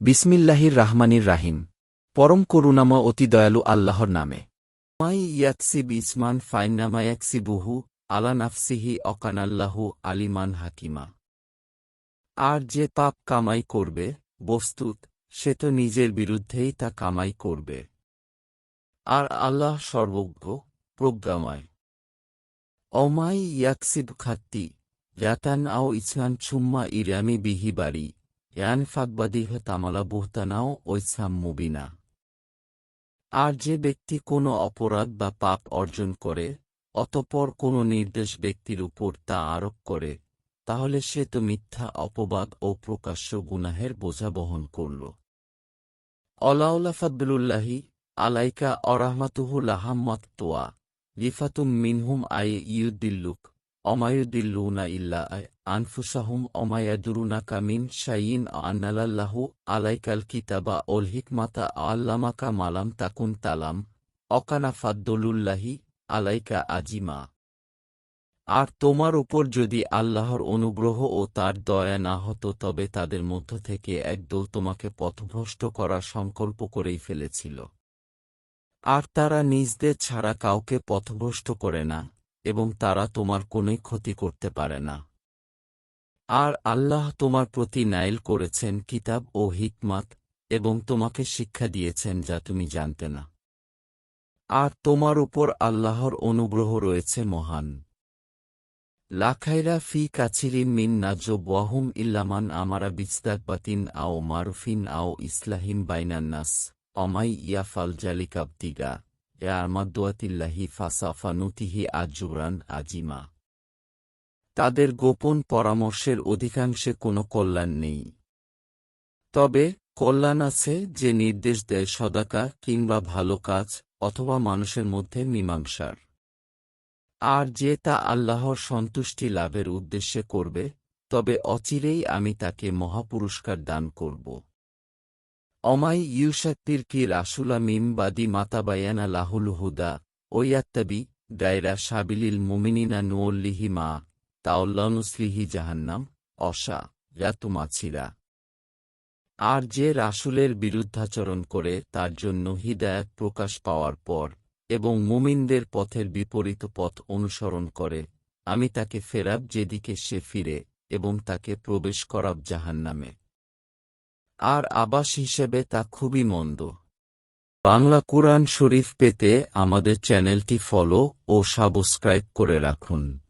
বিসমিল্লাহির রাহমানির রাহিম। পরম করুণাময় অতি দয়ালু আল্লাহর নামে। মাই ইয়াকসিব ইসমান ফাইনামা ইয়াকসিবুহু আলা নাফসিহি অকানাল্লাহু আলিমান হাকিমা। আর যে পাপ কামাই করবে, বস্তুত, সে তো নিজের বিরুদ্ধেই তা কামাই করবে। আর আল্লাহ সর্বজ্ঞ, প্রজ্ঞাময়। অমাই ইয়াকসিব খাত্তি ইয়াতান আও ইসলান ছুম্মা ইরামি বিহি বাড়ি ইয়ান ফাকবাদিহ তামালা বুহতানাও ঐসাম মুবিনা। আর যে ব্যক্তি কোনো অপরাধ বা পাপ অর্জন করে, অতপর কোনো নির্দেশ ব্যক্তির উপর তা আরোপ করে, তাহলে সে তো মিথ্যা, অপবাদ ও প্রকাশ্য গুনাহের বোঝা বহন করল। অলাউলা ফাদলুল্লাহি আলাইকা অরাহমাতুহুল আহাম্মত তোয়া রিফাতুম মিনহুম আই ইউদ্দিল্লুক অমায়ুদ্দিল্লুনা ইল্লা আনফুসাহুম অমায়াদুরুনাকা মিন শাইন আন্নালাল্লাহু আলাইকাল কিতাবা ওল হিকমাতা আল্লামাকা মালাম তাকুন তালাম অকানা ফাদ্দলুল্লাহি আলাইকা আজিমা আর তোমার উপর যদি আল্লাহর অনুগ্রহ ও তার দয়া না হতো, তবে তাদের মধ্য থেকে একদল তোমাকে পথভ্রষ্ট করার সংকল্প করেই ফেলেছিল। আর তারা নিজদের ছাড়া কাউকে পথভ্রষ্ট করে না। এবং তারা তোমার কোনই ক্ষতি করতে পারে না। আর আল্লাহ তোমার প্রতি নাইল করেছেন কিতাব ও হিকমাত এবং তোমাকে শিক্ষা দিয়েছেন যা তুমি জানতে না। আর তোমার উপর আল্লাহর অনুগ্রহ রয়েছে মহান। লাখাইরা ফি কাছিরিন মিন ওয়াহুম ইল্লামান আমারা বিস্তাকবাতিন আও মারুফিন আও ইসলাহিম বাইনান্নাস অমাই ইয়াফাল জালিকাবদিগা এ আমাদুয়াতিল্লাহি ফাসাফানুতিহি আজুরান আজিমা তাদের গোপন পরামর্শের অধিকাংশে কোনো কল্যাণ নেই। তবে, কল্যাণ আছে যে নির্দেশ দেয় সদাকা কিংবা ভালো কাজ অথবা মানুষের মধ্যে মীমাংসার। আর যে তা আল্লাহর সন্তুষ্টি লাভের উদ্দেশ্যে করবে, তবে অচিরেই আমি তাকে মহাপুরস্কার দান করব। অমাই ইউসাত্তির কি রাসুলা মিম বাদি মাতাবায়ানা লাহুল হুদা, ওয়াত্তাবি গায়রা সাবিলিল মুমিনিনা নুল্লিহি মা তাওল্লানুসলিহি জাহান্নাম অসা রাতুমাছিরা আর যে রাসুলের বিরুদ্ধাচরণ করে তার জন্য হিদায়াত প্রকাশ পাওয়ার পর এবং মুমিনদের পথের বিপরীত পথ অনুসরণ করে, আমি তাকে ফেরাব যেদিকে সে ফিরে এবং তাকে প্রবেশ করাব জাহান্নামে। আর আবাস হিসেবে তা খুবই মন্দ। বাংলা কোরআন শরীফ পেতে আমাদের চ্যানেলটি ফলো ও সাবস্ক্রাইব করে রাখুন।